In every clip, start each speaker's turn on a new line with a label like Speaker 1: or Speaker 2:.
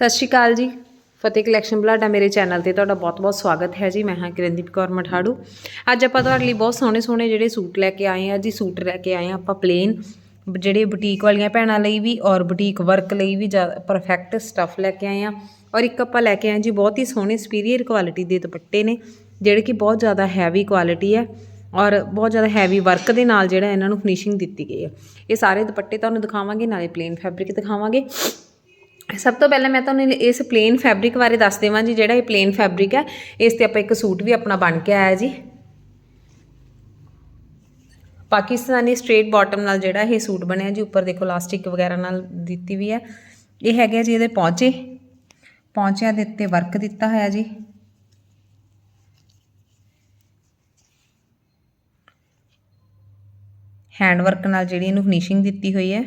Speaker 1: ਸਤਿ ਸ਼੍ਰੀ ਅਕਾਲ ਜੀ। ਫਤਿਹ ਕਲੈਕਸ਼ਨ ਬਲਾਡਾ ਮੇਰੇ ਚੈਨਲ ਤੇ ਤੁਹਾਡਾ ਬਹੁਤ-ਬਹੁਤ ਸਵਾਗਤ ਹੈ ਜੀ। ਮੈਂ ਹਾਂ ਕਿਰਨਦੀਪ ਕੌਰ ਮਠਾੜੂ। ਅੱਜ ਆਪਾਂ ਤੁਹਾਡੇ ਲਈ ਬਹੁਤ ਸੋਹਣੇ-ਸੋਹਣੇ ਜਿਹੜੇ ਸੂਟ ਲੈ ਕੇ ਆਏ ਆ ਜੀ ਸੂਟ ਲੈ ਕੇ ਆਏ ਆ ਆਪਾਂ ਪਲੇਨ ਜਿਹੜੇ ਬੁਟੀਕ ਵਾਲੀਆਂ ਭੈਣਾਂ ਲਈ ਵੀ ਔਰ ਬੁਟੀਕ ਵਰਕ ਲਈ ਵੀ ਪਰਫੈਕਟ ਸਟੱਫ ਲੈ ਕੇ ਆਏ ਆ ਔਰ ਇੱਕ ਆਪਾਂ ਲੈ ਕੇ ਆਏ ਜੀ ਬਹੁਤ ਹੀ ਸੋਹਣੇ ਸੁਪੀਰੀਅਰ ਕੁਆਲਿਟੀ ਦੇ ਦੁਪੱਟੇ ਨੇ, ਜਿਹੜੇ ਕਿ ਬਹੁਤ ਜ਼ਿਆਦਾ ਹੈਵੀ ਕੁਆਲਿਟੀ ਹੈ ਔਰ ਬਹੁਤ ਜ਼ਿਆਦਾ ਹੈਵੀ ਵਰਕ ਦੇ ਨਾਲ ਜਿਹੜਾ ਇਹਨਾਂ ਨੂੰ ਫਿਨਿਸ਼ਿੰਗ ਦਿੱਤੀ ਗਈ ਹੈ। ਇਹ ਸਾਰੇ ਦੁਪੱਟੇ ਤੁਹਾਨੂੰ ਦਿਖਾਵਾਂਗੇ, ਨਾਲੇ ਪਲੇਨ ਫੈਬਰਿਕ ਦਿਖਾਵਾਂਗੇ। ਸਭ ਤੋਂ ਪਹਿਲਾਂ ਮੈਂ ਤੁਹਾਨੂੰ ਇਸ ਪਲੇਨ ਫੈਬਰਿਕ ਬਾਰੇ ਦੱਸ ਦੇਵਾਂ ਜੀ, ਜਿਹੜਾ ਇਹ ਪਲੇਨ ਫੈਬਰਿਕ ਹੈ, ਇਸ ਤੇ ਆਪਾਂ ਇੱਕ ਸੂਟ ਵੀ ਆਪਣਾ ਬਣ ਕੇ ਆਇਆ ਜੀ। ਪਾਕਿਸਤਾਨੀ ਸਟ੍ਰੇਟ ਬਾਟਮ ਨਾਲ ਜਿਹੜਾ ਇਹ ਸੂਟ ਬਣਿਆ ਜੀ, ਉੱਪਰ ਦੇਖੋ ਲਾਸਟਿਕ ਵਗੈਰਾ ਨਾਲ ਦਿੱਤੀ ਵੀ ਹੈ। ਇਹ ਹੈਗੇ ਜੀ ਇਹਦੇ ਪੌਂਚੇ। ਪੌਂਚਿਆਂ ਦੇ ਉੱਤੇ ਵਰਕ ਦਿੱਤਾ ਹੋਇਆ ਜੀ। ਹੈਂਡ ਵਰਕ ਨਾਲ ਜਿਹੜੀ ਇਹਨੂੰ ਫਿਨਿਸ਼ਿੰਗ ਦਿੱਤੀ ਹੋਈ ਹੈ।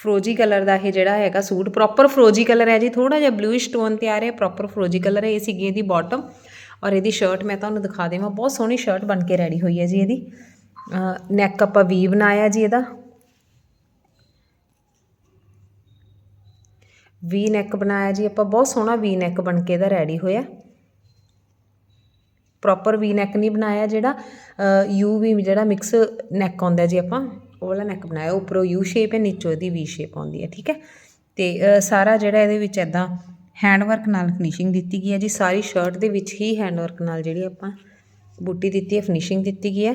Speaker 1: ਫਰੋਜੀ ਕਲਰ ਦਾ ਇਹ ਜਿਹੜਾ ਹੈਗਾ ਸੂਟ। ਪ੍ਰੋਪਰ ਫਰੋਜੀ ਕਲਰ ਹੈ ਜੀ ਥੋੜਾ ਜਿਹਾ ਬਲੂਇਸ਼ ਟੋਨ ਤੇ ਆ ਰਿਹਾ ਪ੍ਰੋਪਰ ਫਰੋਜੀ ਕਲਰ ਹੈ ਇਹ ਸੀਗੀ ਇਹਦੀ ਬਾਟਮ ਔਰ ਇਹਦੀ ਸ਼ਰਟ ਮੈਂ ਤੁਹਾਨੂੰ ਦਿਖਾ ਦੇਵਾਂ, ਬਹੁਤ ਸੋਹਣੀ ਸ਼ਰਟ ਬਣ ਕੇ ਰੈਡੀ ਹੋਈ ਹੈ ਜੀ ਇਹਦੀ। ਨੈਕ ਆਪਾਂ ਵੀ ਬਣਾਇਆ ਜੀ ਇਹਦਾ। ਵੀ ਨੈਕ ਬਣਾਇਆ ਜੀ, ਆਪਾਂ ਬਹੁਤ ਸੋਹਣਾ ਵੀ ਨੈਕ ਬਣ ਕੇ ਇਹਦਾ ਰੈਡੀ ਹੋਇਆ। ਪ੍ਰੋਪਰ ਵੀ ਨੈਕ ਨਹੀਂ ਬਣਾਇਆ ਜਿਹੜਾ ਯੂ ਵੀ ਜਿਹੜਾ ਮਿਕਸ ਨੈਕ ਆਉਂਦਾ ਜੀ ਆਪਾਂ। ਉਹ ਵਾਲਾ ਨੈਕ ਬਣਾਇਆ, ਉੱਪਰੋਂ ਯੂ ਸ਼ੇਪ ਹੈ, ਨੀਚੋਂ ਇਹਦੀ ਵੀ ਸ਼ੇਪ ਆਉਂਦੀ ਹੈ, ਠੀਕ ਹੈ? ਤੇ ਸਾਰਾ ਜਿਹੜਾ ਇਹਦੇ ਵਿੱਚ ਐਦਾਂ ਹੈਂਡ ਵਰਕ ਨਾਲ ਫਿਨਿਸ਼ਿੰਗ ਦਿੱਤੀ ਗਈ ਹੈ ਜੀ, ਸਾਰੀ ਸ਼ਰਟ ਦੇ ਵਿੱਚ ਹੀ ਹੈਂਡ ਵਰਕ ਨਾਲ ਜਿਹੜੀ ਆਪਾਂ ਬੂਟੀ ਦਿੱਤੀ ਹੈ ਫਿਨਿਸ਼ਿੰਗ ਦਿੱਤੀ ਗਈ ਹੈ।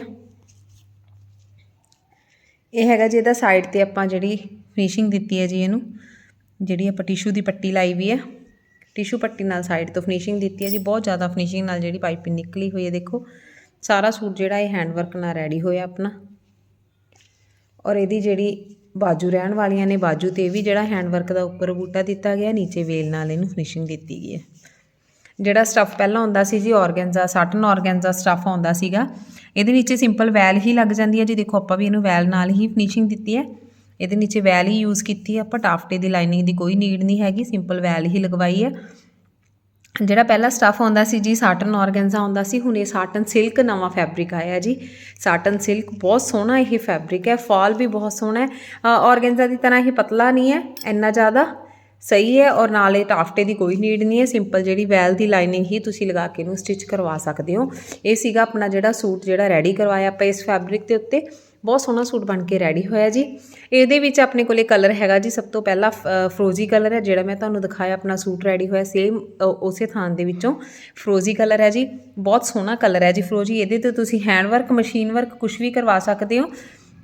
Speaker 1: ਇਹ ਹੈਗਾ ਜੀ, ਇਹਦਾ ਸਾਈਡ ਤੇ ਆਪਾਂ ਜਿਹੜੀ ਫਿਨਿਸ਼ਿੰਗ ਦਿੱਤੀ ਹੈ ਜੀ ਇਹਨੂੰ, ਜਿਹੜੀ ਆਪਾਂ ਟਿਸ਼ੂ ਦੀ ਪੱਟੀ ਲਾਈ ਵੀ ਹੈ। ਟਿਸ਼ੂ ਪੱਟੀ ਨਾਲ ਸਾਈਡ ਤੋਂ ਫਿਨਿਸ਼ਿੰਗ ਦਿੱਤੀ ਹੈ ਜੀ, ਬਹੁਤ ਜ਼ਿਆਦਾ ਫਿਨਿਸ਼ਿੰਗ ਨਾਲ ਜਿਹੜੀ ਪਾਈਪਿੰਗ ਨਿਕਲੀ ਹੋਈ ਹੈ, ਦੇਖੋ। ਸਾਰਾ ਸੂਟ ਜਿਹੜਾ ਇਹ ਹੈਂਡ ਵਰਕ ਨਾਲ ਰੈਡੀ ਹੋਇਆ ਆਪਣਾ। ਔਰ ਇਹਦੀ ਜਿਹੜੀ ਬਾਜੂ ਰਹਿਣ ਵਾਲੀਆਂ ਨੇ, ਬਾਜੂ ਤੇ ਵੀ ਜਿਹੜਾ ਹੈਂਡ ਵਰਕ ਦਾ ਉੱਪਰ ਬੂਟਾ ਦਿੱਤਾ ਗਿਆ, ਨੀਚੇ ਵੇਲ ਨਾਲ ਇਹਨੂੰ ਫਿਨਿਸ਼ਿੰਗ ਦਿੱਤੀ ਗਈ ਹੈ। ਜਿਹੜਾ ਸਟੱਫ ਪਹਿਲਾਂ ਹੁੰਦਾ ਸੀ ਜੀ ਆਰਗੈਂਜ਼ਾ ਸਾਟਨ ਆਰਗੈਂਜ਼ਾ ਸਟੱਫ ਆਉਂਦਾ ਸੀਗਾ, ਇਹਦੇ ਨੀਚੇ ਸਿੰਪਲ ਵੈਲ ਹੀ ਲੱਗ ਜਾਂਦੀ ਹੈ ਜੀ। ਦੇਖੋ, ਆਪਾਂ ਵੀ ਇਹਨੂੰ ਵੈਲ ਨਾਲ ਹੀ ਫਿਨਿਸ਼ਿੰਗ ਦਿੱਤੀ ਹੈ। ਇਹਦੇ ਨੀਚੇ ਵੈਲ ਹੀ ਯੂਜ਼ ਕੀਤੀ ਹੈ। ਆਪਾਂ ਟਾਫਟੇ ਦੀ ਲਾਈਨਿੰਗ ਦੀ ਕੋਈ ਨੀਡ ਨਹੀਂ ਹੈਗੀ ਸਿੰਪਲ ਵੈਲ ਹੀ ਲਗਵਾਈ ਹੈ। ਜਿਹੜਾ ਪਹਿਲਾ ਸਟੱਫ ਆਉਂਦਾ ਸੀ ਜੀ ਸਾਟਨ ਆਰਗੈਂਜ਼ਾ ਆਉਂਦਾ ਸੀ, ਹੁਣ ਇਹ ਸਾਟਨ ਸਿਲਕ ਨਵਾਂ ਫੈਬਰਿਕ ਆਇਆ ਜੀ। ਸਾਟਨ ਸਿਲਕ ਬਹੁਤ ਸੋਹਣਾ ਇਹ ਫੈਬਰਿਕ ਹੈ ਫਾਲ ਵੀ ਬਹੁਤ ਸੋਹਣਾ ਹੈ। ਔਰਗੈਂਜਾ ਦੀ ਤਰ੍ਹਾਂ ਇਹ ਪਤਲਾ ਨਹੀਂ ਹੈ, ਇੰਨਾ ਜ਼ਿਆਦਾ ਸਹੀ ਹੈ ਔਰ ਨਾਲੇ ਟਾਫਟੇ ਦੀ ਕੋਈ ਨੀਡ ਨਹੀਂ ਹੈ ਸਿੰਪਲ ਜਿਹੜੀ ਵੈਲ ਦੀ ਲਾਈਨਿੰਗ ਹੀ ਤੁਸੀਂ ਲਗਾ ਕੇ ਇਹਨੂੰ ਸਟਿਚ ਕਰਵਾ ਸਕਦੇ ਹੋ। ਇਹ ਸੀਗਾ ਆਪਣਾ ਜਿਹੜਾ ਸੂਟ ਜਿਹੜਾ ਰੈਡੀ ਕਰਵਾਇਆ ਆਪਾਂ ਇਸ ਫੈਬਰਿਕ ਦੇ ਉੱਤੇ। ਬਹੁਤ ਸੋਹਣਾ ਸੂਟ ਬਣ ਕੇ ਰੈਡੀ ਹੋਇਆ ਜੀ। ਇਹਦੇ ਵਿੱਚ ਆਪਣੇ ਕੋਲੇ ਕਲਰ ਹੈਗਾ ਜੀ, ਸਭ ਤੋਂ ਪਹਿਲਾ ਫਰੋਜ਼ੀ ਕਲਰ ਹੈ, ਜਿਹੜਾ ਮੈਂ ਤੁਹਾਨੂੰ ਦਿਖਾਇਆ ਆਪਣਾ ਸੂਟ ਰੈਡੀ ਹੋਇਆ ਸੇਮ ਉਸੇ ਥਾਂ ਦੇ ਵਿੱਚੋਂ ਫਰੋਜ਼ੀ ਕਲਰ ਹੈ ਜੀ। ਬਹੁਤ ਸੋਹਣਾ ਕਲਰ ਹੈ ਜੀ ਫਰੋਜ਼ੀ ਇਹਦੇ ਤੇ ਤੁਸੀਂ ਹੈਂਡ ਵਰਕ ਮਸ਼ੀਨ ਵਰਕ ਕੁਝ ਵੀ ਕਰਵਾ ਸਕਦੇ ਹੋ।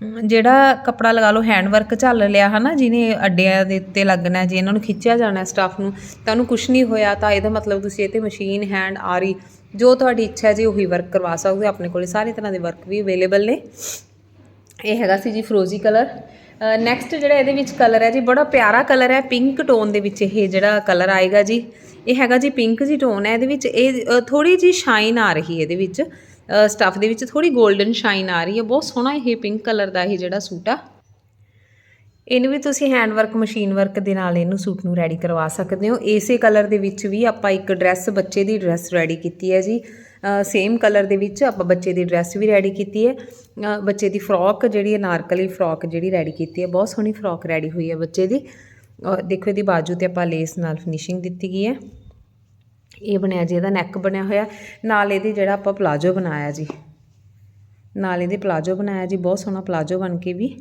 Speaker 1: ਜਿਹੜਾ ਕੱਪੜਾ ਲਗਾ ਲਓ ਹੈਂਡ ਵਰਕ ਝੱਲ ਲਿਆ ਹਨਾ, ਜਿਹਨੇ ਅੱਡਿਆਂ ਦੇ ਉੱਤੇ ਲੱਗਣਾ ਜੇ ਇਹਨਾਂ ਨੂੰ ਖਿੱਚਿਆ ਜਾਣਾ ਸਟਾਫ ਨੂੰ, ਤਾਂ ਉਹਨੂੰ ਕੁਝ ਨਹੀਂ ਹੋਇਆ, ਤਾਂ ਇਹਦਾ ਮਤਲਬ ਤੁਸੀਂ ਇਹ ਤੇ ਮਸ਼ੀਨ ਹੈਂਡ ਆਰੀ, ਜੋ ਤੁਹਾਡੀ ਇੱਛਾ ਜੀ, ਉਹੀ ਵਰਕ ਕਰਵਾ ਸਕਦੇ ਹੋ। ਆਪਣੇ ਕੋਲੇ ਸਾਰੇ ਤਰ੍ਹਾਂ ਦੇ ਵਰਕ ਵੀ ਅਵੇਲੇਬਲ ਨੇ। ਇਹ ਹੈਗਾ ਸੀ ਜੀ ਫਰੋਜ਼ੀ ਕਲਰ। ਨੈਕਸਟ ਜਿਹੜਾ ਇਹਦੇ ਵਿੱਚ ਕਲਰ ਹੈ ਜੀ, ਬੜਾ ਪਿਆਰਾ ਕਲਰ ਹੈ ਪਿੰਕ ਟੋਨ ਦੇ ਵਿੱਚ ਇਹ ਜਿਹੜਾ ਕਲਰ ਆਏਗਾ ਜੀ। ਇਹ ਹੈਗਾ ਜੀ ਪਿੰਕ ਜੀ ਟੋਨ ਹੈ, ਇਹਦੇ ਵਿੱਚ ਇਹ ਥੋੜੀ ਜੀ ਸ਼ਾਈਨ ਆ ਰਹੀ ਹੈ ਇਹਦੇ ਵਿੱਚ। ਸਟੱਫ ਦੇ ਵਿੱਚ ਥੋੜੀ 골ਡਨ ਸ਼ਾਈਨ ਆ ਰਹੀ ਹੈ, ਬਹੁਤ ਸੋਹਣਾ ਇਹ ਪਿੰਕ ਕਲਰ ਦਾ ਇਹ ਜਿਹੜਾ ਸੂਟ ਆ। ਇਹਨੂੰ ਵੀ ਤੁਸੀਂ ਹੈਂਡ ਵਰਕ ਮਸ਼ੀਨ ਵਰਕ ਦੇ ਨਾਲ ਇਹਨੂੰ ਸੂਟ ਨੂੰ ਰੈਡੀ ਕਰਵਾ ਸਕਦੇ ਹੋ। ਇਸੇ ਕਲਰ ਦੇ ਵਿੱਚ ਵੀ ਆਪਾਂ ਇੱਕ ਡਰੈਸ ਬੱਚੇ ਦੀ ਡਰੈਸ ਰੈਡੀ ਕੀਤੀ ਹੈ ਜੀ। ਸੇਮ ਕਲਰ ਦੇ ਵਿੱਚ ਆਪਾਂ ਬੱਚੇ ਦੀ ਡਰੈਸ ਵੀ ਰੈਡੀ ਕੀਤੀ ਹੈ। ਬੱਚੇ ਦੀ ਫਰੋਕ ਜਿਹੜੀ ਹੈ, ਨਾਰਕਲੀ ਫਰੋਕ ਜਿਹੜੀ ਰੈਡੀ ਕੀਤੀ ਹੈ। ਬਹੁਤ ਸੋਹਣੀ ਫਰੋਕ ਰੈਡੀ ਹੋਈ ਹੈ ਬੱਚੇ ਦੀ। ਔਰ ਦੇਖੋ ਇਹਦੀ ਬਾਜੂ ਤੇ ਆਪਾਂ ਲੇਸ ਨਾਲ ਫਿਨਿਸ਼ਿੰਗ ਦਿੱਤੀ ਗਈ ਹੈ। ਇਹ ਬਣਿਆ ਜੀ, ਇਹਦਾ ਨੈਕ ਬਣਿਆ ਹੋਇਆ। ਨਾਲ ਇਹਦੇ ਜਿਹੜਾ ਆਪਾਂ ਪਲਾਜੋ ਬਣਾਇਆ ਜੀ। ਨਾਲ ਇਹਦੇ ਪਲਾਜੋ ਬਣਾਇਆ ਜੀ, ਬਹੁਤ ਸੋਹਣਾ ਪਲਾਜੋ ਬਣ ਕੇ ਵੀ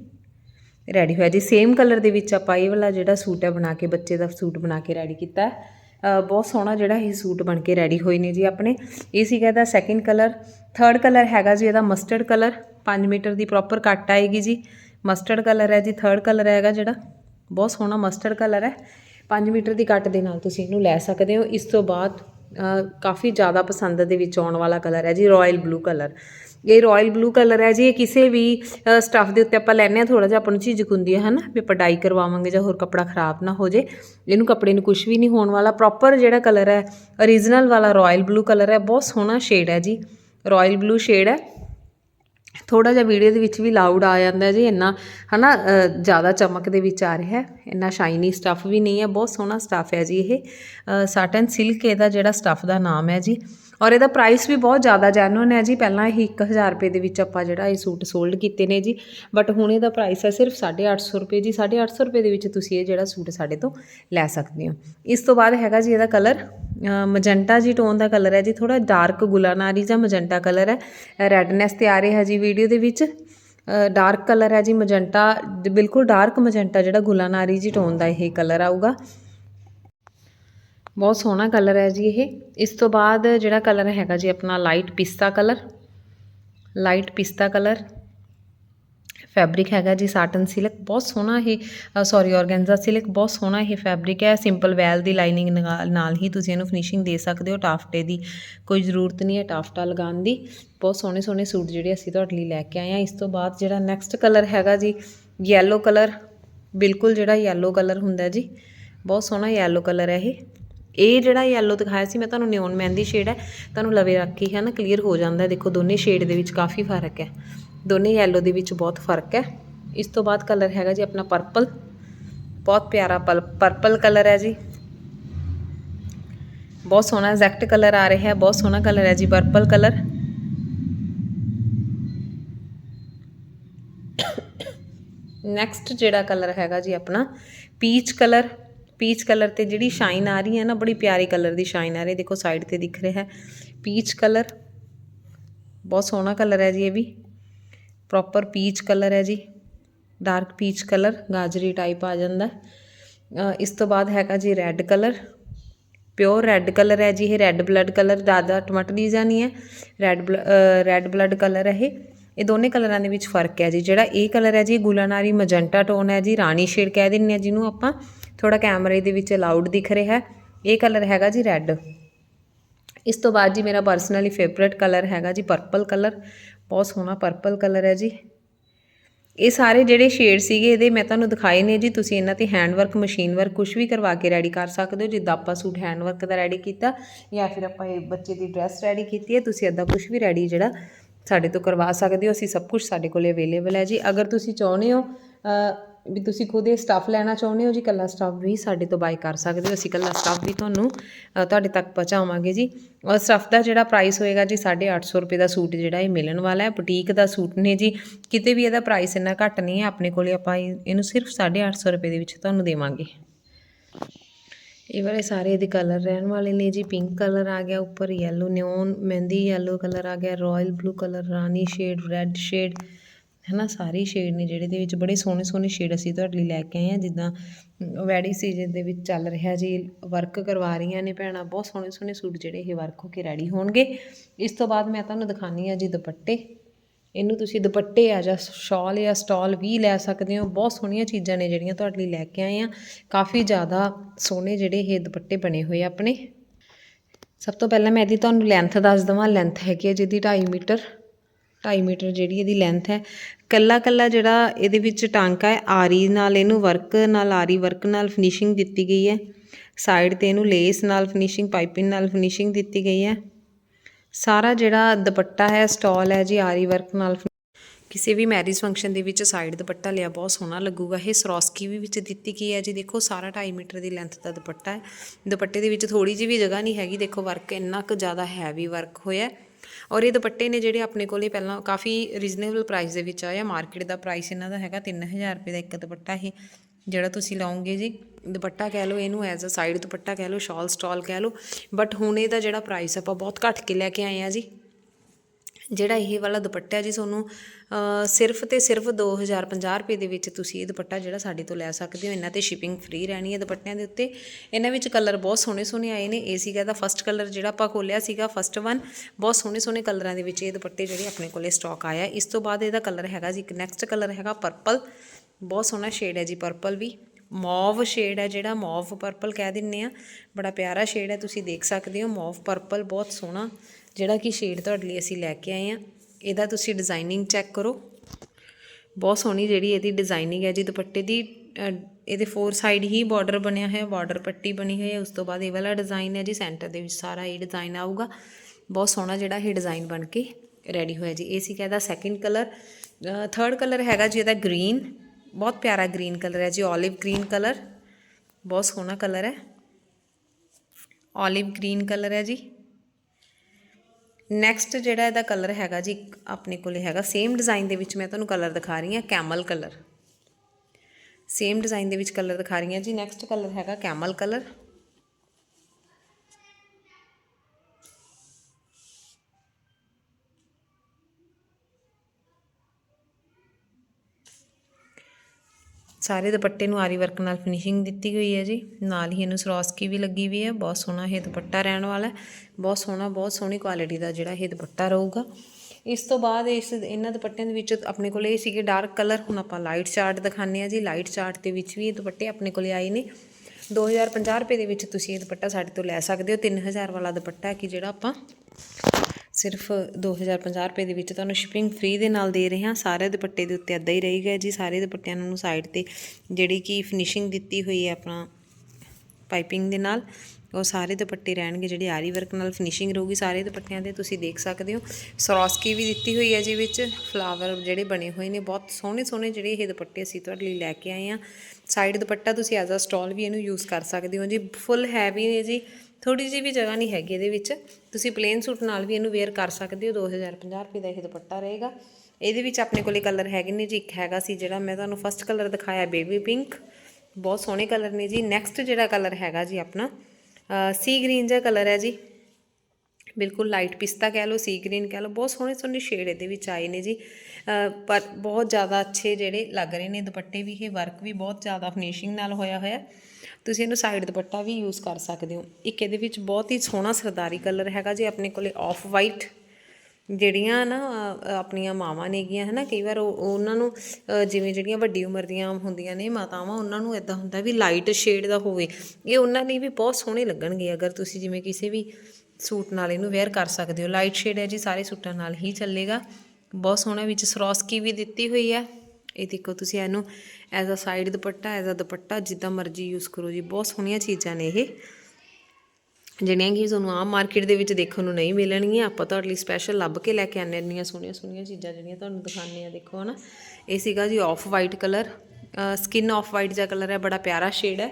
Speaker 1: ਰੈਡੀ ਹੋਇਆ ਜੀ। ਸੇਮ ਕਲਰ ਦੇ ਵਿੱਚ ਆਪਾਂ ਇਹ ਵਾਲਾ ਜਿਹੜਾ ਸੂਟ ਹੈ, ਬਣਾ ਕੇ ਬੱਚੇ ਦਾ ਸੂਟ ਬਣਾ ਕੇ ਰੈਡੀ ਕੀਤਾ ਹੈ। ਬਹੁਤ ਸੋਹਣਾ ਜਿਹੜਾ ਇਹ ਸੂਟ ਬਣ ਕੇ ਰੈਡੀ ਹੋਏ ਨੇ ਜੀ ਆਪਣੇ। ਇਹ ਸੀਗਾ ਇਹਦਾ ਸੈਕਿੰਡ ਕਲਰ ਥਰਡ ਕਲਰ ਹੈਗਾ ਜੀ ਇਹਦਾ ਮਸਟਰਡ ਕਲਰ 5 ਮੀਟਰ ਦੀ ਪ੍ਰੋਪਰ ਕੱਟ ਆਏਗੀ ਜੀ। ਮਸਟਰਡ ਕਲਰ ਹੈ ਜੀ ਥਰਡ ਕਲਰ ਹੈਗਾ ਜਿਹੜਾ। ਬਹੁਤ ਸੋਹਣਾ ਮਸਟਰਡ ਕਲਰ ਹੈ। 5 ਮੀਟਰ ਦੀ ਕੱਟ ਦੇ ਨਾਲ ਤੁਸੀਂ ਇਹਨੂੰ ਲੈ ਸਕਦੇ ਹੋ। ਇਸ ਤੋਂ ਬਾਅਦ ਕਾਫੀ ਜ਼ਿਆਦਾ ਪਸੰਦ ਦੇ ਵਿੱਚ ਆਉਣ ਵਾਲਾ ਕਲਰ ਹੈ ਜੀ ਰਾਇਲ ਬਲੂ ਕਲਰ ਇਹ ਰਾਇਲ ਬਲੂ ਕਲਰ ਹੈ ਜੀ, ਇਹ ਕਿਸੇ ਵੀ ਸਟੱਫ ਦੇ ਉੱਤੇ ਆਪਾਂ ਲੈਨੇ ਆ ਥੋੜਾ ਜਿਹਾ ਆਪਾਂ ਨੂੰ ਝਿਜਕ ਹੁੰਦੀ ਹੈ, ਹਨਾ? ਵੀ ਪਟਾਈ ਕਰਵਾਵਾਂਗੇ ਜਾਂ ਹੋਰ ਕੱਪੜਾ ਖਰਾਬ ਨਾ ਹੋ ਜੇ। ਇਹਨੂੰ ਕੱਪੜੇ ਨੂੰ ਕੁਝ ਵੀ ਨਹੀਂ ਹੋਣ ਵਾਲਾ। ਪ੍ਰੋਪਰ ਜਿਹੜਾ ਕਲਰ ਹੈ origignal ਵਾਲਾ ਰਾਇਲ ਬਲੂ ਕਲਰ ਹੈ, ਬਹੁਤ ਸੋਹਣਾ ਸ਼ੇਡ ਹੈ ਜੀ। ਰਾਇਲ ਬਲੂ ਸ਼ੇਡ ਹੈ। ਥੋੜਾ ਜਿਹਾ ਵੀਡੀਓ ਦੇ ਵਿੱਚ ਵੀ ਲਾਊਡ ਆ ਜਾਂਦਾ ਜੀ, ਇੰਨਾ, ਹਨਾ? ਜ਼ਿਆਦਾ ਚਮਕ ਦੇ ਵਿੱਚ ਆ ਰਿਹਾ ਹੈ। ਇੰਨਾ ਸ਼ਾਈਨੀ ਸਟੱਫ ਵੀ ਨਹੀਂ ਹੈ, ਬਹੁਤ ਸੋਹਣਾ ਸਟੱਫ ਹੈ ਜੀ ਇਹ। ਸਾਟਨ ਸਿਲਕ ਇਹਦਾ ਜਿਹੜਾ ਸਟੱਫ ਦਾ ਨਾਮ ਹੈ ਜੀ। ਔਰ ਇਹਦਾ ਪ੍ਰਾਈਸ ਵੀ ਬਹੁਤ ਜ਼ਿਆਦਾ ਜੈਨੂਨ ਹੈ ਜੀ। ਪਹਿਲਾਂ ਇਹ 1000 ਰੁਪਏ ਦੇ ਵਿੱਚ ਆਪਾਂ ਜਿਹੜਾ ਇਹ ਸੂਟ ਸੋਲਡ ਕੀਤੇ ਨੇ ਜੀ। ਬਟ ਹੁਣ ਇਹਦਾ ਪ੍ਰਾਈਸ ਹੈ ਸਿਰਫ 850 ਰੁਪਏ ਜੀ। 850 ਰੁਪਏ ਦੇ ਵਿੱਚ ਤੁਸੀਂ ਇਹ ਜਿਹੜਾ ਸੂਟ ਸਾਡੇ ਤੋਂ ਲੈ ਸਕਦੇ ਹੋ। ਇਸ ਤੋਂ ਬਾਅਦ ਹੈਗਾ ਜੀ ਇਹਦਾ ਕਲਰ ਮਜੰਟਾ ਜੀ ਟੋਨ ਦਾ ਕਲਰ ਹੈ ਜੀ। ਥੋੜਾ ਡਾਰਕ ਗੁਲਾਨਾਰੀ ਜਾਂ ਮਜੰਟਾ ਕਲਰ ਹੈ। ਰੈਡਨੈਸ ਤੇ ਆ ਰਿਹਾ ਜੀ ਵੀਡੀਓ ਦੇ ਵਿੱਚ। ਡਾਰਕ ਕਲਰ ਹੈ ਜੀ। ਮਜੰਟਾ ਬਿਲਕੁਲ ਡਾਰਕ ਮਜੰਟਾ ਜਿਹੜਾ ਗੁਲਾਨਾਰੀ ਜੀ ਟੋਨ ਦਾ ਇਹ ਕਲਰ ਆਊਗਾ। ਬਹੁਤ ਸੋਹਣਾ ਕਲਰ ਹੈ ਜੀ ਇਹ। ਇਸ ਤੋਂ ਬਾਅਦ ਜਿਹੜਾ ਕਲਰ ਹੈਗਾ ਜੀ ਆਪਣਾ ਲਾਈਟ ਪਿਸਤਾ ਕਲਰ। ਲਾਈਟ ਪਿਸਤਾ ਕਲਰ। ਫੈਬਰਿਕ ਹੈਗਾ ਜੀ ਸਾਟਨ ਸਿਲਕ। ਬਹੁਤ ਸੋਹਣਾ ਇਹ ਸੌਰੀ ਔਰਗੈਂਜਾ ਸਿਲਕ। ਬਹੁਤ ਸੋਹਣਾ ਇਹ ਫੈਬਰਿਕ ਹੈ। ਸਿੰਪਲ ਵੈਲ ਦੀ ਲਾਈਨਿੰਗ ਨਾਲ ਹੀ ਤੁਸੀਂ ਇਹਨੂੰ ਫਿਨਿਸ਼ਿੰਗ ਦੇ ਸਕਦੇ ਹੋ ਟਾਫਟੇ ਦੀ। ਕੋਈ ਜ਼ਰੂਰਤ ਨਹੀਂ ਹੈ ਟਾਫਟਾ ਲਗਾਉਣ ਦੀ। ਬਹੁਤ ਸੋਹਣੇ ਸੋਹਣੇ ਸੂਟ ਜਿਹੜੇ ਅਸੀਂ ਤੁਹਾਡੇ ਲਈ ਲੈ ਕੇ ਆਏ ਆ ਇਸ ਤੋਂ ਬਾਅਦ ਜਿਹੜਾ ਨੈਕਸਟ ਕਲਰ ਹੈਗਾ ਜੀ ਯੈਲੋ ਕਲਰ। ਬਿਲਕੁਲ ਜਿਹੜਾ ਯੈਲੋ ਕਲਰ ਹੁੰਦਾ ਜੀ। ਬਹੁਤ ਸੋਹਣਾ ਯੈਲੋ ਕਲਰ ਹੈ ਇਹ। ਇਹ ਜਿਹੜਾ ਯੈਲੋ ਦਿਖਾਇਆ ਸੀ, ਮੈਂ ਤੁਹਾਨੂੰ ਨਿਓਨ ਮਹਿੰਦੀ ਸ਼ੇਡ ਹੈ, ਤੁਹਾਨੂੰ ਲਵੇ ਰੱਖ ਕੇ ਹੈ ਨਾ ਕਲੀਅਰ ਹੋ ਜਾਂਦਾ ਦੇਖੋ, ਦੋਨੇ ਸ਼ੇਡ ਦੇ ਵਿੱਚ ਕਾਫੀ ਫ਼ਰਕ ਹੈ। ਦੋਨੇ ਯੈਲੋ ਦੇ ਵਿੱਚ ਬਹੁਤ ਫ਼ਰਕ ਹੈ। ਇਸ ਤੋਂ ਬਾਅਦ ਕਲਰ ਹੈਗਾ ਜੀ ਆਪਣਾ ਪਰਪਲ ਬਹੁਤ ਪਿਆਰਾ ਪਰਪਲ ਕਲਰ ਹੈ ਜੀ। ਬਹੁਤ ਸੋਹਣਾ ਐਗਜ਼ੈਕਟ ਕਲਰ ਆ ਰਿਹਾ ਹੈ, ਬਹੁਤ ਸੋਹਣਾ ਕਲਰ ਹੈ ਜੀ ਪਰਪਲ ਕਲਰ ਨੈਕਸਟ ਜਿਹੜਾ ਕਲਰ ਹੈਗਾ ਜੀ ਆਪਣਾ ਪੀਚ ਕਲਰ ਪੀਚ ਕਲਰ ਤੇ ਜਿਹੜੀ ਸ਼ਾਈਨ ਆ ਰਹੀ ਹੈ ਨਾ, ਬੜੀ ਪਿਆਰੇ ਕਲਰ ਦੀ ਸ਼ਾਈਨ ਆ ਰਹੀ ਦੇਖੋ ਸਾਈਡ ਤੇ ਦਿਖ ਰਿਹਾ ਹੈ। ਪੀਚ ਕਲਰ ਬਹੁਤ ਸੋਹਣਾ ਕਲਰ ਹੈ ਜੀ ਇਹ ਵੀ। ਪ੍ਰੋਪਰ ਪੀਚ ਕਲਰ ਹੈ ਜੀ। ਡਾਰਕ ਪੀਚ ਕਲਰ ਗਾਜਰੀ ਟਾਈਪ ਆ ਜਾਂਦਾ ਇਸ ਤੋਂ ਬਾਅਦ ਹੈਗਾ ਜੀ red colour pure red colour ਹੈ ਜੀ ਇਹ। ਰੈੱਡ ਬਲੱਡ ਕਲਰ ਜ਼ਿਆਦਾ ਟਮਾਟਰ ਜਾਂ ਨਹੀਂ ਹੈ। ਰੈੱਡ ਰੈੱਡ ਬਲੱਡ ਕਲਰ ਹੈ ਇਹ। ਇਹ ਦੋਨੇ ਕਲਰਾਂ ਦੇ ਵਿੱਚ ਫ਼ਰਕ ਹੈ ਜੀ। ਜਿਹੜਾ ਇਹ ਕਲਰ ਹੈ ਜੀ ਗੁਲਾਨਾਰੀ ਮਜੰਟਾ ਟੋਨ ਹੈ ਜੀ। ਰਾਣੀ ਸ਼ੇਡ ਕਹਿ ਦਿੰਨੇ ਆ ਜਿਹਨੂੰ ਆਪਾਂ। ਥੋੜਾ ਕੈਮਰੇ ਦੇ ਵਿੱਚ ਲਾਊਡ ਦਿਖ ਰਿਹਾ ਹੈ। ਇਹ ਕਲਰ ਹੈਗਾ ਜੀ ਰੈੱਡ। ਇਸ ਤੋਂ ਬਾਅਦ ਜੀ ਮੇਰਾ ਪਰਸਨਲੀ ਫੇਵਰਿਟ ਕਲਰ ਹੈਗਾ ਜੀ ਪਰਪਲ ਕਲਰ। ਬਹੁਤ ਸੋਹਣਾ ਪਰਪਲ ਕਲਰ ਹੈ ਜੀ। ਇਹ ਸਾਰੇ ਜਿਹੜੇ ਸ਼ੇਡ ਸੀਗੇ ਇਹਦੇ ਮੈਂ ਤੁਹਾਨੂੰ ਦਿਖਾਏ ਨੇ ਜੀ। ਤੁਸੀਂ ਇਹਨਾਂ ਤੇ ਹੈਂਡ ਵਰਕ ਮਸ਼ੀਨ ਵਰਕ ਕੁਝ ਵੀ ਕਰਵਾ ਕੇ ਰੈਡੀ ਕਰ ਸਕਦੇ ਹੋ। ਜਿੱਦਾਂ ਆਪਾਂ ਸੂਟ ਹੈਂਡ ਵਰਕ ਦਾ ਰੈਡੀ ਕੀਤਾ ਜਾਂ ਫਿਰ ਆਪਾਂ ਇਹ ਬੱਚੇ ਦੀ ਡਰੈਸ ਰੈਡੀ ਕੀਤੀ ਹੈ, ਤੁਸੀਂ ਇਦਾਂ ਕੁਝ ਵੀ ਰੈਡੀ ਜਿਹੜਾ ਸਾਡੇ ਤੋਂ ਕਰਵਾ ਸਕਦੇ ਹੋ। ਅਸੀਂ ਸਭ ਕੁਝ ਸਾਡੇ ਕੋਲ ਅਵੇਲੇਬਲ ਹੈ ਜੀ। ਅਗਰ ਤੁਸੀਂ ਚਾਹੁੰਦੇ ਹੋ ਵੀ ਤੁਸੀਂ ਖੁਦ ਇਹ ਸਟੱਫ ਲੈਣਾ ਚਾਹੁੰਦੇ ਹੋ ਜੀ ਕੱਲਾ ਸਟੱਫ ਵੀ ਸਾਡੇ ਤੋਂ ਬਾਈ ਕਰ ਸਕਦੇ ਹੋ, ਅਸੀਂ ਕੱਲਾ ਸਟੱਫ ਵੀ ਤੁਹਾਨੂੰ ਤੁਹਾਡੇ ਤੱਕ ਪਹੁੰਚਾਵਾਂਗੇ ਜੀ। ਔਰ ਸਟੱਫ ਦਾ ਜਿਹੜਾ ਪ੍ਰਾਈਸ ਹੋਏਗਾ ਜੀ 850 ਰੁਪਏ ਦਾ ਸੂਟ ਜਿਹੜਾ ਇਹ ਮਿਲਣ ਵਾਲਾ ਹੈ ਬੁਟੀਕ ਦਾ ਸੂਟ ਨੇ ਜੀ। ਕਿਤੇ ਵੀ ਇਹਦਾ ਪ੍ਰਾਈਸ ਇੰਨਾ ਘੱਟ ਨਹੀਂ ਹੈ, ਆਪਣੇ ਕੋਲੇ ਆਪਾਂ ਇਹਨੂੰ ਸਿਰਫ 850 ਰੁਪਏ ਦੇ ਵਿੱਚ ਤੁਹਾਨੂੰ ਦੇਵਾਂਗੇ। ਇਹ ਵਾਲੇ ਸਾਰੇ ਇਹਦੇ ਕਲਰ ਰਹਿਣ ਵਾਲੇ ਨੇ ਜੀ ਪਿੰਕ ਕਲਰ ਆ ਗਿਆ, ਉੱਪਰ ਯੈਲੋ ਨਿਓਨ ਮਹਿੰਦੀ ਯੈਲੋ ਕਲਰ ਆ ਗਿਆ ਰਾਇਲ ਬਲੂ ਕਲਰ ਰਾਣੀ ਸ਼ੇਡ ਰੈੱਡ ਸ਼ੇਡ ਹੈ ਨਾ, ਸਾਰੇ ਸ਼ੇਡ ਨੇ ਜਿਹੜੇ ਦੇ ਵਿੱਚ ਬੜੇ ਸੋਹਣੇ ਸੋਹਣੇ ਸ਼ੇਡ ਅਸੀਂ ਤੁਹਾਡੇ ਲਈ ਲੈ ਕੇ ਆਏ ਆ ਜਿੱਦਾਂ ਵੈਡੀ ਸੀਜ਼ਨ ਦੇ ਵਿੱਚ ਚੱਲ ਰਿਹਾ ਜੀ ਵਰਕ ਕਰਵਾ ਰਹੀਆਂ ਨੇ ਭੈਣਾਂ, ਬਹੁਤ ਸੋਹਣੇ ਸੋਹਣੇ ਸੂਟ ਜਿਹੜੇ ਇਹ ਵਰਕ ਹੋ ਕੇ ਰੈਡੀ ਹੋਣਗੇ। ਇਸ ਤੋਂ ਬਾਅਦ ਮੈਂ ਤੁਹਾਨੂੰ ਦਿਖਾਣੀ ਆ ਜੀ ਦੁਪੱਟੇ। ਇਹਨੂੰ ਤੁਸੀਂ ਦੁਪੱਟੇ ਆ ਜਾਂ ਸ਼ਾਲ ਜਾਂ ਸਟਾਲ ਵੀ ਲੈ ਸਕਦੇ ਹੋ। ਬਹੁਤ ਸੋਹਣੀਆਂ ਚੀਜ਼ਾਂ ਨੇ ਜਿਹੜੀਆਂ ਤੁਹਾਡੇ ਲਈ ਲੈ ਕੇ ਆਏ ਆ ਕਾਫੀ ਜ਼ਿਆਦਾ ਸੋਹਣੇ ਜਿਹੜੇ ਇਹ ਦੁਪੱਟੇ ਬਣੇ ਹੋਏ ਆ ਆਪਣੇ। ਸਭ ਤੋਂ ਪਹਿਲਾਂ ਮੈਂ ਇਹਦੀ ਤੁਹਾਨੂੰ ਲੈਂਥ ਦੱਸ ਦਵਾਂ। ਲੈਂਥ ਹੈਗੀ ਹੈ ਜਿਹਦੀ 2.5 ਮੀਟਰ। 2.5 ਮੀਟਰ ਜਿਹੜੀ ਇਹਦੀ ਲੈਂਥ ਹੈ। ਕੱਲਾ ਕੱਲਾ ਜਿਹੜਾ ਇਹਦੇ ਵਿੱਚ ਟਾਂਕਾ ਹੈ, ਆਰੀ ਨਾਲ ਇਹਨੂੰ ਵਰਕ ਨਾਲ, ਆਰੀ ਵਰਕ ਨਾਲ ਫਿਨਿਸ਼ਿੰਗ ਦਿੱਤੀ ਗਈ ਹੈ। ਸਾਈਡ ਤੇ ਇਹਨੂੰ ਲੇਸ ਨਾਲ ਫਿਨਿਸ਼ਿੰਗ ਪਾਈਪਿੰਗ ਨਾਲ ਫਿਨਿਸ਼ਿੰਗ ਦਿੱਤੀ ਗਈ ਹੈ। ਸਾਰਾ ਜਿਹੜਾ ਦੁਪੱਟਾ ਹੈ ਸਟਾਲ ਹੈ ਜੀ, ਆਰੀ ਵਰਕ ਨਾਲ ਕਿਸੇ ਵੀ ਮੈਰਿਜ ਫੰਕਸ਼ਨ ਦੇ ਵਿੱਚ ਸਾਈਡ ਦੁਪੱਟਾ ਲਿਆ ਬਹੁਤ ਸੋਹਣਾ ਲੱਗੂਗਾ। ਇਹ ਸਰੋਸਕੀ ਵੀ ਵਿੱਚ ਦਿੱਤੀ ਗਈ ਹੈ ਜੀ। ਦੇਖੋ, ਸਾਰਾ 2.5 ਮੀਟਰ ਦੀ ਲੈਂਥ ਦਾ ਦੁਪੱਟਾ ਹੈ। ਦੁਪੱਟੇ ਦੇ ਵਿੱਚ ਥੋੜੀ ਜਿਹੀ ਵੀ ਜਗ੍ਹਾ ਨਹੀਂ ਹੈਗੀ। ਦੇਖੋ ਵਰਕ ਇੰਨਾ ਕੁ ਜ਼ਿਆਦਾ ਹੈਵੀ ਵਰਕ ਹੋਇਆ ਔਰ ਇਹ ਦੁਪੱਟੇ ਨੇ ਜਿਹੜੇ ਆਪਣੇ ਕੋਲੇ ਪਹਿਲਾਂ ਕਾਫੀ ਰੀਜ਼ਨੇਬਲ ਪ੍ਰਾਈਸ ਦੇ ਵਿੱਚ ਆਇਆ ਮਾਰਕੀਟ ਦਾ ਪ੍ਰਾਈਸ ਇਹਨਾਂ ਦਾ ਹੈਗਾ 3000 ਰੁਪਏ ਦਾ ਇੱਕ ਦੁਪੱਟਾ ਇਹ, ਜਿਹੜਾ ਤੁਸੀਂ ਲਾਉਂਗੇ ਜੀ। ਦੁਪੱਟਾ ਕਹਿ ਲਓ ਇਹਨੂੰ ਐਜ਼ ਅ ਸਾਈਡ ਦੁਪੱਟਾ ਕਹਿ ਲਓ ਸ਼ਾਲ ਸਟਾਲ ਕਹਿ ਲਓ। ਬਟ ਹੁਣ ਇਹਦਾ ਜਿਹੜਾ ਪ੍ਰਾਈਸ ਆਪਾਂ ਬਹੁਤ ਘੱਟ ਕੇ ਲੈ ਕੇ ਆਏ ਆ ਜੀ। ਜਿਹੜਾ ਇਹ ਵਾਲਾ ਦੁਪੱਟਾ ਜੀ ਤੁਹਾਨੂੰ ਸਿਰਫ ਤੇ ਸਿਰਫ 2050 ਰੁਪਏ ਦੇ ਵਿੱਚ ਤੁਸੀਂ ਇਹ ਦੁਪੱਟਾ ਜਿਹੜਾ ਸਾਡੇ ਤੋਂ ਲੈ ਸਕਦੇ ਹੋ। ਇਹਨਾਂ ਤੇ ਸ਼ਿਪਿੰਗ ਫ੍ਰੀ ਰਹਿਣੀ ਹੈ ਦੁਪੱਟਿਆਂ ਦੇ ਉੱਤੇ। ਇਹਨਾਂ ਵਿੱਚ ਕਲਰ ਬਹੁਤ ਸੋਹਣੇ ਸੋਹਣੇ ਆਏ ਨੇ। ਇਹ ਸੀਗਾ ਦਾ ਫਸਟ ਕਲਰ ਜਿਹੜਾ ਆਪਾਂ ਖੋਲਿਆ ਸੀਗਾ ਫਸਟ ਵਨ ਬਹੁਤ ਸੋਹਣੇ ਸੋਹਣੇ ਕਲਰਾਂ ਦੇ ਵਿੱਚ ਇਹ ਦੁਪੱਟੇ ਜਿਹੜੇ ਆਪਣੇ ਕੋਲੇ ਸਟਾਕ ਆਇਆ। ਇਸ ਤੋਂ ਬਾਅਦ ਇਹਦਾ ਕਲਰ ਹੈਗਾ ਜੀ, ਇੱਕ ਨੈਕਸਟ ਕਲਰ ਹੈਗਾ ਪਰਪਲ ਬਹੁਤ ਸੋਹਣਾ ਸ਼ੇਡ ਹੈ ਜੀ ਪਰਪਲ ਵੀ। ਮੌਵ ਸ਼ੇਡ ਹੈ ਜਿਹੜਾ ਮੌਵ ਪਰਪਲ ਕਹਿ ਦਿੰਨੇ ਆ। ਬੜਾ ਪਿਆਰਾ ਸ਼ੇਡ ਹੈ, ਤੁਸੀਂ ਦੇਖ ਸਕਦੇ ਹੋ। ਮੌਵ ਪਰਪਲ ਬਹੁਤ ਸੋਹਣਾ। ਜਿਹੜਾ ਕਿ ਸ਼ੇਡ ਤੁਹਾਡੇ ਲਈ ਅਸੀਂ ਲੈ ਕੇ ਆਏ ਆ ਇਹਦਾ ਤੁਸੀਂ ਡਿਜ਼ਾਈਨਿੰਗ ਚੈੱਕ ਕਰੋ। ਬਹੁਤ ਸੋਹਣੀ ਜਿਹੜੀ ਇਹਦੀ ਡਿਜ਼ਾਈਨਿੰਗ ਹੈ, ਜੀ ਦੁਪੱਟੇ ਦੀ ਇਹਦੇ ਫੋਰ ਸਾਈਡ ਹੀ ਬਾਰਡਰ ਬਣਿਆ ਹੈ ਬਾਰਡਰ ਪੱਟੀ ਬਣੀ ਹੋਈ ਹੈ, ਉਸ ਤੋਂ ਬਾਅਦ ਇਹ ਵਾਲਾ ਡਿਜ਼ਾਈਨ ਹੈ ਜੀ ਸੈਂਟਰ ਦੇ ਵਿੱਚ ਸਾਰਾ ਇਹ ਡਿਜ਼ਾਈਨ ਆਊਗਾ। ਬਹੁਤ ਸੋਹਣਾ ਜਿਹੜਾ ਇਹ ਡਿਜ਼ਾਈਨ ਬਣ ਕੇ ਰੈਡੀ ਹੋਇਆ ਜੀ। ਇਹ ਸੀ ਕਹਿੰਦਾ ਸੈਕਿੰਡ ਕਲਰ ਥਰਡ ਕਲਰ ਹੈਗਾ ਜੀ ਇਹਦਾ ਗ੍ਰੀਨ ਬਹੁਤ ਪਿਆਰਾ ਗ੍ਰੀਨ ਕਲਰ ਹੈ ਜੀ 올ਿਵ ਗ੍ਰੀਨ ਕਲਰ ਬਹੁਤ ਸੋਹਣਾ ਕਲਰ ਹੈ। 올ਿਵ ਗ੍ਰੀਨ ਕਲਰ ਹੈ ਜੀ। ਨੈਕਸਟ ਜਿਹੜਾ ਇਹਦਾ ਕਲਰ ਹੈਗਾ ਜੀ ਆਪਣੇ ਕੋਲੇ ਹੈਗਾ ਸੇਮ ਡਿਜ਼ਾਈਨ ਦੇ ਵਿੱਚ ਮੈਂ ਤੁਹਾਨੂੰ ਕਲਰ ਦਿਖਾ ਰਹੀ ਹਾਂ ਕੈਮਲ ਕਲਰ ਸੇਮ ਡਿਜ਼ਾਈਨ ਦੇ ਵਿੱਚ ਕਲਰ ਦਿਖਾ ਰਹੀ ਹਾਂ ਜੀ ਨੈਕਸਟ ਕਲਰ ਹੈਗਾ ਕੈਮਲ ਕਲਰ ਸਾਰੇ ਦੁਪੱਟੇ ਨੂੰ ਆਰੀ ਵਰਕ ਨਾਲ ਫਿਨਿਸ਼ਿੰਗ ਦਿੱਤੀ ਗਈ ਹੈ ਜੀ। ਨਾਲ ਹੀ ਇਹਨੂੰ ਸਰੋਸਕੀ ਵੀ ਲੱਗੀ ਵੀ ਹੈ। ਬਹੁਤ ਸੋਹਣਾ ਇਹ ਦੁਪੱਟਾ ਰਹਿਣ ਵਾਲਾ ਹੈ। ਬਹੁਤ ਸੋਹਣਾ, ਬਹੁਤ ਸੋਹਣੀ ਕੁਆਲਿਟੀ ਦਾ ਜਿਹੜਾ ਇਹ ਦੁਪੱਟਾ ਰਹੂਗਾ। ਇਸ ਤੋਂ ਬਾਅਦ ਇਸ ਇਹਨਾਂ ਦੁਪੱਟਿਆਂ ਦੇ ਵਿੱਚ ਆਪਣੇ ਕੋਲ ਇਹ ਸੀਗੇ ਡਾਰਕ ਕਲਰ ਹੁਣ ਆਪਾਂ ਲਾਈਟ ਚਾਰਟ ਦਿਖਾਉਂਦੇ ਆ ਜੀ। ਲਾਈਟ ਚਾਰਟ ਦੇ ਵਿੱਚ ਵੀ ਇਹ ਦੁਪੱਟੇ ਆਪਣੇ ਕੋਲੇ ਆਏ ਨੇ। 2050 ਰੁਪਏ ਦੇ ਵਿੱਚ ਤੁਸੀਂ ਇਹ ਦੁਪੱਟਾ ਸਾਡੇ ਤੋਂ ਲੈ ਸਕਦੇ ਹੋ। 3000 ਵਾਲਾ ਦੁਪੱਟਾ ਕਿ ਜਿਹੜਾ ਆਪਾਂ ਸਿਰਫ 2050 ਰੁਪਏ ਦੇ ਵਿੱਚ ਤੁਹਾਨੂੰ ਸ਼ਿਪਿੰਗ ਫ੍ਰੀ ਦੇ ਨਾਲ ਦੇ ਰਹੇ ਹਾਂ। ਸਾਰੇ ਦੁਪੱਟੇ ਦੇ ਉੱਤੇ ਅੱਧਾ ਹੀ ਰਹੇਗਾ ਜੀ। ਸਾਰੇ ਦੁਪੱਟਿਆਂ ਨੂੰ ਸਾਈਡ ਤੇ ਜਿਹੜੀ ਕਿ ਫਿਨਿਸ਼ਿੰਗ ਦਿੱਤੀ ਹੋਈ ਹੈ ਆਪਣਾ ਪਾਈਪਿੰਗ ਦੇ ਨਾਲ, ਉਹ ਸਾਰੇ ਦੁਪੱਟੇ ਰਹਿਣਗੇ ਜਿਹੜੇ ਆਰੀ ਵਰਕ ਨਾਲ ਫਿਨਿਸ਼ਿੰਗ ਰਹੂਗੀ ਸਾਰੇ ਦੁਪੱਟਿਆਂ ਦੇ। ਤੁਸੀਂ ਦੇਖ ਸਕਦੇ ਹੋ ਸਰੋਸਕੀ ਵੀ ਦਿੱਤੀ ਹੋਈ ਹੈ ਜੀ ਵਿੱਚ। ਫਲਾਵਰ ਜਿਹੜੇ ਬਣੇ ਹੋਏ ਨੇ, ਬਹੁਤ ਸੋਹਣੇ ਸੋਹਣੇ ਜਿਹੜੇ ਇਹ ਦੁਪੱਟੇ ਅਸੀਂ ਤੁਹਾਡੇ ਲਈ ਲੈ ਕੇ ਆਏ ਹਾਂ। ਸਾਈਡ ਦੁਪੱਟਾ ਤੁਸੀਂ ਐਜ਼ ਅ ਸਟਾਲ ਵੀ ਇਹਨੂੰ ਯੂਜ਼ ਕਰ ਸਕਦੇ ਹੋ ਜੀ। ਫੁੱਲ ਹੈਵੀ ਨੇ ਜੀ। ਥੋੜੀ ਜਿਹੀ ਵੀ ਜਗ੍ਹਾ ਨਹੀਂ ਹੈਗੀ ਇਹਦੇ ਵਿੱਚ। ਤੁਸੀਂ ਪਲੇਨ ਸੂਟ ਨਾਲ ਵੀ ਇਹਨੂੰ ਵੇਅਰ ਕਰ ਸਕਦੇ ਹੋ। 2050 ਰੁਪਏ ਦਾ ਇਹ ਦੁਪੱਟਾ ਰਹੇਗਾ। ਇਹਦੇ ਵਿੱਚ ਆਪਣੇ ਕੋਲੇ ਕਲਰ ਹੈਗੇ ਨੇ ਜੀ। ਇੱਕ ਹੈਗਾ ਸੀ ਜਿਹੜਾ ਮੈਂ ਤੁਹਾਨੂੰ ਫਸਟ ਕਲਰ ਦਿਖਾਇਆ ਬੇਬੀ ਪਿੰਕ ਬਹੁਤ ਸੋਹਣੇ ਕਲਰ ਨੇ ਜੀ। ਨੈਕਸਟ ਜਿਹੜਾ ਕਲਰ ਹੈਗਾ ਜੀ ਆਪਣਾ ਸੀ ਗ੍ਰੀਨ ਜਿਹਾ ਕਲਰ ਹੈ ਜੀ। ਬਿਲਕੁਲ ਲਾਈਟ ਪਿਸਤਾ ਕਹਿ ਲਓ ਸੀ ਗ੍ਰੀਨ ਕਹਿ ਲਓ, ਬਹੁਤ ਸੋਹਣੇ ਸੋਹਣੇ ਸ਼ੇਡ ਇਹਦੇ ਵਿੱਚ ਆਏ ਨੇ ਜੀ। ਪਰ ਬਹੁਤ ਜ਼ਿਆਦਾ ਅੱਛੇ ਜਿਹੜੇ ਲੱਗ ਰਹੇ ਨੇ ਦੁਪੱਟੇ ਵੀ, ਇਹ ਵਰਕ ਵੀ ਬਹੁਤ ਜ਼ਿਆਦਾ ਫਿਨਿਸ਼ਿੰਗ ਨਾਲ ਹੋਇਆ ਹੋਇਆ। ਤੁਸੀਂ ਇਹਨੂੰ ਸਾਈਡ ਦੁਪੱਟਾ ਵੀ ਯੂਜ਼ ਕਰ ਸਕਦੇ ਹੋ। ਇੱਕ ਇਹਦੇ ਵਿੱਚ ਬਹੁਤ ਹੀ ਸੋਹਣਾ ਸਰਦਾਰੀ ਕਲਰ ਹੈਗਾ ਜੀ, ਆਪਣੇ ਕੋਲੇ ਆਫ ਵਾਈਟ ਜਿਹੜੀਆਂ ਨਾ ਆਪਣੀਆਂ ਮਾਵਾਂ ਨੇਗੀਆਂ ਹੈ ਨਾ ਕਈ ਵਾਰ ਉਹਨਾਂ ਨੂੰ ਜਿਵੇਂ ਜਿਹੜੀਆਂ ਵੱਡੀ ਉਮਰ ਦੀਆਂ ਹੁੰਦੀਆਂ ਨੇ ਮਾਤਾਵਾਂ, ਉਹਨਾਂ ਨੂੰ ਇਦਾਂ ਹੁੰਦਾ ਵੀ ਲਾਈਟ ਸ਼ੇਡ ਦਾ ਹੋਵੇ। ਇਹ ਉਹਨਾਂ ਲਈ ਵੀ ਬਹੁਤ ਸੋਹਣੇ ਲੱਗਣਗੇ, ਅਗਰ ਤੁਸੀਂ ਜਿਵੇਂ ਕਿਸੇ ਵੀ ਸੂਟ ਨਾਲ ਇਹਨੂੰ ਵੇਅਰ ਕਰ ਸਕਦੇ ਹੋ। ਲਾਈਟ ਸ਼ੇਡ ਹੈ ਜੀ, ਸਾਰੇ ਸੂਟਾਂ ਨਾਲ ਹੀ ਚੱਲੇਗਾ। ਬਹੁਤ ਸੋਹਣਾ ਵਿੱਚ ਸਰੋਸਕੀ ਵੀ ਦਿੱਤੀ ਹੋਈ ਹੈ। ਇਹ ਦੇਖੋ ਤੁਸੀਂ ਇਹਨੂੰ as a side dupatta as a dupatta ਜਿੱਦਾਂ ਮਰਜ਼ੀ ਯੂਜ਼ ਕਰੋ ਜੀ। ਬਹੁਤ ਸੋਹਣੀਆਂ ਚੀਜ਼ਾਂ ਨੇ ਇਹ। ਜਿਹੜੀਆਂ ਕਿ ਤੁਹਾਨੂੰ ਆਮ ਮਾਰਕੀਟ ਦੇ ਵਿੱਚ ਦੇਖਣ ਨੂੰ ਨਹੀਂ ਮਿਲਣਗੀਆਂ। ਆਪਾਂ ਤੁਹਾਡੇ ਲਈ ਸਪੈਸ਼ਲ ਲੱਭ ਕੇ ਲੈ ਕੇ ਆਨੇ ਇੰਨੀਆਂ ਸੋਹਣੀਆਂ ਸੋਹਣੀਆਂ ਚੀਜ਼ਾਂ ਜਿਹੜੀਆਂ ਤੁਹਾਨੂੰ ਦਿਖਾਉਂਦੇ ਆ ਦੇਖੋ ਹਨਾ। ਇਹ ਸੀਗਾ ਜੀ off white colour skin off white ਜਿਹਾ ਕਲਰ ਹੈ। ਬੜਾ ਪਿਆਰਾ ਸ਼ੇਡ ਹੈ।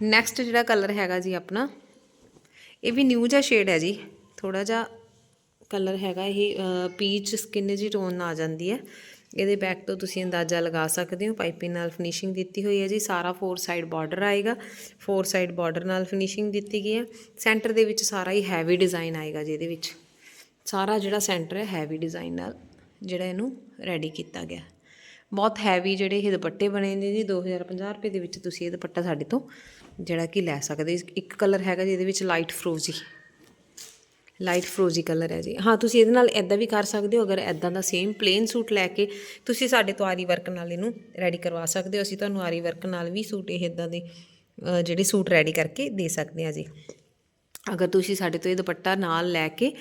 Speaker 1: ਨੈਕਸਟ ਜਿਹੜਾ ਕਲਰ ਹੈਗਾ ਜੀ ਆਪਣਾ ਇਹ ਵੀ ਨਿਊ ਜਿਹਾ ਸ਼ੇਡ ਹੈ ਜੀ। ਥੋੜਾ ਜਿਹਾ ਕਲਰ ਹੈਗਾ ਇਹ ਪੀਚ ਸਕਿਨ ਜੀ ਟੋਨ ਨਾਲ ਆ ਜਾਂਦੀ ਹੈ। ਇਹਦੇ ਬੈਕ ਤੋਂ ਤੁਸੀਂ ਅੰਦਾਜ਼ਾ ਲਗਾ ਸਕਦੇ ਹੋ ਪਾਈਪਿੰਗ ਨਾਲ ਫਿਨਿਸ਼ਿੰਗ ਦਿੱਤੀ ਹੋਈ ਹੈ ਜੀ। ਸਾਰਾ ਫੋਰ ਸਾਈਡ ਬਾਰਡਰ ਆਏਗਾ। ਫੋਰ ਸਾਈਡ ਬਾਰਡਰ ਨਾਲ ਫਿਨਿਸ਼ਿੰਗ ਦਿੱਤੀ ਗਈ ਹੈ। ਸੈਂਟਰ ਦੇ ਵਿੱਚ ਸਾਰਾ ਹੀ ਹੈਵੀ ਡਿਜ਼ਾਈਨ ਆਏਗਾ ਜੀ ਇਹਦੇ ਵਿੱਚ। ਸਾਰਾ ਜਿਹੜਾ ਸੈਂਟਰ ਹੈ ਹੈਵੀ ਡਿਜ਼ਾਈਨ ਨਾਲ ਜਿਹੜਾ ਇਹਨੂੰ ਰੈਡੀ ਕੀਤਾ ਗਿਆ। ਬਹੁਤ ਹੈਵੀ ਜਿਹੜੇ ਇਹ ਦੁਪੱਟੇ ਬਣੇ ਨੇ ਜੀ 2050 ਰੁਪਏ ਦੇ ਵਿੱਚ ਤੁਸੀਂ ਇਹ ਦੁਪੱਟਾ ਸਾਡੇ ਤੋਂ ਜਿਹੜਾ ਕਿ ਲੈ ਸਕਦੇ ਇੱਕ ਕਲਰ ਹੈਗਾ ਜੀ, ਇਹਦੇ ਵਿੱਚ ਲਾਈਟ ਫਰੋਜ਼ੀ ਲਾਈਟ ਫਰੋਜ਼ੀ ਕਲਰ ਹੈ ਜੀ। ਹਾਂ, ਤੁਸੀਂ ਇਹਦੇ ਨਾਲ ਐਦਾਂ ਵੀ ਕਰ ਸਕਦੇ ਹੋ, ਅਗਰ ਐਦਾਂ ਦਾ ਸੇਮ ਪਲੇਨ ਸੂਟ ਲੈ ਕੇ ਤੁਸੀਂ ਸਾਡੇ ਤੋਂ ਆਰੀ ਵਰਕ ਨਾਲ ਇਹਨੂੰ ਰੈਡੀ ਕਰਵਾ ਸਕਦੇ ਹੋ। ਅਸੀਂ ਤੁਹਾਨੂੰ ਆਰੀ ਵਰਕ ਨਾਲ ਵੀ ਸੂਟ ਇਹ ਇਦਾਂ ਦੇ ਜਿਹੜੇ ਸੂਟ ਰੈਡੀ ਕਰਕੇ ਦੇ ਸਕਦੇ ਹਾਂ ਜੀ। ਅਗਰ ਤੁਸੀਂ ਸਾਡੇ ਤੋਂ ਇਹ ਦੁਪੱਟਾ ਨਾਲ ਲੈ ਕੇ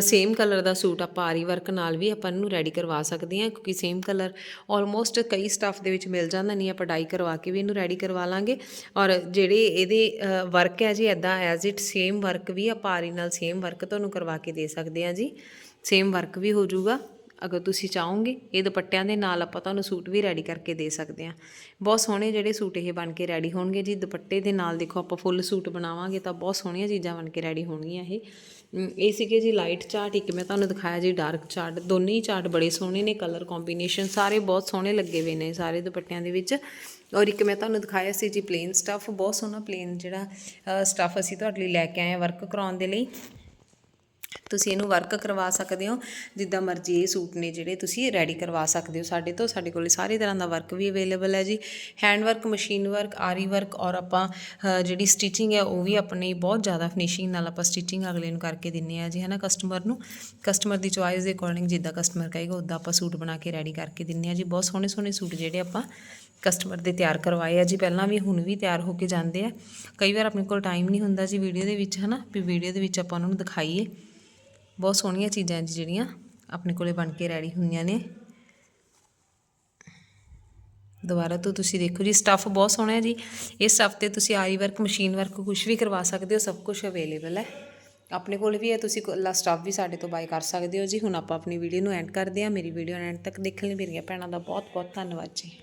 Speaker 1: ਸੇਮ ਕਲਰ ਦਾ ਸੂਟ ਆਪਾਂ ਆਰੀ ਵਰਕ ਨਾਲ ਵੀ ਆਪਾਂ ਇਹਨੂੰ ਰੈਡੀ ਕਰਵਾ ਸਕਦੇ ਹਾਂ, ਕਿਉਂਕਿ ਸੇਮ ਕਲਰ ਆਲਮੋਸਟ ਕਈ ਸਟੱਫ ਦੇ ਵਿੱਚ ਮਿਲ ਜਾਂਦਾ, ਨਹੀਂ ਆਪਾਂ ਡਾਈ ਕਰਵਾ ਕੇ ਵੀ ਇਹਨੂੰ ਰੈਡੀ ਕਰਵਾ ਲਾਂਗੇ। ਔਰ ਜਿਹੜੇ ਇਹਦੇ ਵਰਕ ਹੈ ਜੀ ਐਦਾਂ ਐਜ਼ ਇਟ ਸੇਮ ਵਰਕ ਵੀ ਆਪਾਂ ਆਰੀ ਨਾਲ ਸੇਮ ਵਰਕ ਤੁਹਾਨੂੰ ਕਰਵਾ ਕੇ ਦੇ ਸਕਦੇ ਹਾਂ ਜੀ। ਸੇਮ ਵਰਕ ਵੀ ਹੋ ਜਾਊਗਾ। ਅਗਰ ਤੁਸੀਂ ਚਾਹੋਗੇ, ਇਹ ਦੁਪੱਟਿਆਂ ਦੇ ਨਾਲ ਆਪਾਂ ਤੁਹਾਨੂੰ ਸੂਟ ਵੀ ਰੈਡੀ ਕਰਕੇ ਦੇ ਸਕਦੇ ਹਾਂ। ਬਹੁਤ ਸੋਹਣੇ ਜਿਹੜੇ ਸੂਟ ਇਹ ਬਣ ਕੇ ਰੈਡੀ ਹੋਣਗੇ ਜੀ। ਦੁਪੱਟੇ ਦੇ ਨਾਲ ਦੇਖੋ ਆਪਾਂ ਫੁੱਲ ਸੂਟ ਬਣਾਵਾਂਗੇ ਤਾਂ ਬਹੁਤ ਸੋਹਣੀਆਂ ਚੀਜ਼ਾਂ ਬਣ ਕੇ ਰੈਡੀ ਹੋਣਗੀਆਂ ਇਹ। ਇਹ ਸੀਗੇ ਜੀ ਲਾਈਟ ਚਾਰਟ ਇੱਕ ਮੈਂ ਤੁਹਾਨੂੰ ਦਿਖਾਇਆ ਜੀ ਡਾਰਕ ਚਾਰਟ ਦੋਨੇ ਹੀ ਚਾਰਟ ਬੜੇ ਸੋਹਣੇ ਨੇ ਕਲਰ ਕੰਬੀਨੇਸ਼ਨ ਸਾਰੇ ਬਹੁਤ ਸੋਹਣੇ ਲੱਗੇ ਹੋਏ ਨੇ ਸਾਰੇ ਦੁਪੱਟਿਆਂ ਦੇ ਵਿੱਚ। ਔਰ ਇੱਕ ਮੈਂ ਤੁਹਾਨੂੰ ਦਿਖਾਇਆ ਸੀ ਜੀ ਪਲੇਨ ਸਟੱਫ ਬਹੁਤ ਸੋਹਣਾ ਪਲੇਨ ਜਿਹੜਾ ਸਟੱਫ ਅਸੀਂ ਤੁਹਾਡੇ ਲਈ ਲੈ ਕੇ ਆਏ ਹਾਂ ਵਰਕ ਕਰਾਉਣ ਦੇ ਲਈ। ਤੁਸੀਂ ਇਹਨੂੰ ਵਰਕ ਕਰਵਾ ਸਕਦੇ ਹੋ, ਜਿੱਦਾਂ ਮਰਜ਼ੀ ਇਹ ਸੂਟ ਨੇ ਜਿਹੜੇ ਤੁਸੀਂ ਰੈਡੀ ਕਰਵਾ ਸਕਦੇ ਹੋ ਸਾਡੇ ਤੋਂ, ਸਾਡੇ ਕੋਲ ਸਾਰੇ ਤਰ੍ਹਾਂ ਦਾ ਵਰਕ ਵੀ ਅਵੇਲੇਬਲ ਹੈ ਜੀ। ਹੈਂਡ ਵਰਕ ਮਸ਼ੀਨ ਵਰਕ ਆਰੀ ਵਰਕ ਔਰ ਆਪਾਂ ਜਿਹੜੀ ਸਟਿਚਿੰਗ ਹੈ ਉਹ ਵੀ ਆਪਣੀ ਬਹੁਤ ਜ਼ਿਆਦਾ ਫਿਨਿਸ਼ਿੰਗ ਨਾਲ ਆਪਾਂ ਸਟਿਚਿੰਗ ਅਗਲੇ ਨੂੰ ਕਰਕੇ ਦਿੰਨੇ ਆ ਜੀ, ਹੈ ਨਾ ਕਸਟਮਰ ਨੂੰ? ਕਸਟਮਰ ਦੀ ਚੁਆਇਸ ਦੇ ਅਕੋਰਡਿੰਗ ਜਿੱਦਾਂ ਕਸਟਮਰ ਕਹੇਗਾ ਉਦਾਂ ਆਪਾਂ ਸੂਟ ਬਣਾ ਕੇ ਰੈਡੀ ਕਰਕੇ ਦਿੰਨੇ ਆ ਜੀ। ਬਹੁਤ ਸੋਹਣੇ ਸੋਹਣੇ ਸੂਟ ਜਿਹੜੇ ਆਪਾਂ ਕਸਟਮਰ ਦੇ ਤਿਆਰ ਕਰਵਾਏ ਆ ਜੀ। ਪਹਿਲਾਂ ਵੀ ਹੁਣ ਵੀ ਤਿਆਰ ਹੋ ਕੇ ਜਾਂਦੇ ਆ। ਕਈ ਵਾਰ ਆਪਣੇ ਕੋਲ ਟਾਈਮ ਨਹੀਂ ਹੁੰਦਾ ਜੀ ਵੀਡੀਓ ਦੇ ਵਿੱਚ, ਹੈ ਨਾ? ਵੀ ਵੀਡੀਓ ਦੇ ਵਿੱਚ ਆਪਾਂ ਉਹਨਾਂ ਨੂੰ ਦਿਖਾਈਏ। ਬਹੁਤ ਸੋਹਣੀਆਂ ਚੀਜ਼ਾਂ ਜੀ ਜਿਹੜੀਆਂ ਆਪਣੇ ਕੋਲੇ ਬਣ ਕੇ ਰੈਡੀ ਹੋਈਆਂ ਨੇ। ਦੁਬਾਰਾ ਤੋਂ ਤੁਸੀਂ ਦੇਖੋ ਜੀ ਸਟੱਫ ਬਹੁਤ ਸੋਹਣਾ ਹੈ ਜੀ। ਇਸ ਸਟੱਫ ਤੇ ਤੁਸੀਂ ਆਰੀ ਵਰਕ ਮਸ਼ੀਨ ਵਰਕ ਕੁਝ ਵੀ ਕਰਵਾ ਸਕਦੇ ਹੋ, ਸਭ ਕੁਝ ਅਵੇਲੇਬਲ ਹੈ। ਆਪਣੇ ਕੋਲ ਵੀ ਹੈ, ਤੁਸੀਂ ਲਾ ਸਟੱਫ ਵੀ ਸਾਡੇ ਤੋਂ ਬਾਈ ਕਰ ਸਕਦੇ ਹੋ ਜੀ। ਹੁਣ ਆਪਾਂ ਆਪਣੀ ਵੀਡੀਓ ਨੂੰ ਐਂਡ ਕਰਦੇ ਹਾਂ। ਮੇਰੀ ਵੀਡੀਓ ਐਂਡ ਤੱਕ ਦੇਖਣ ਲਈ ਮੇਰੀਆਂ ਭੈਣਾਂ ਦਾ ਬਹੁਤ ਬਹੁਤ ਧੰਨਵਾਦ ਜੀ।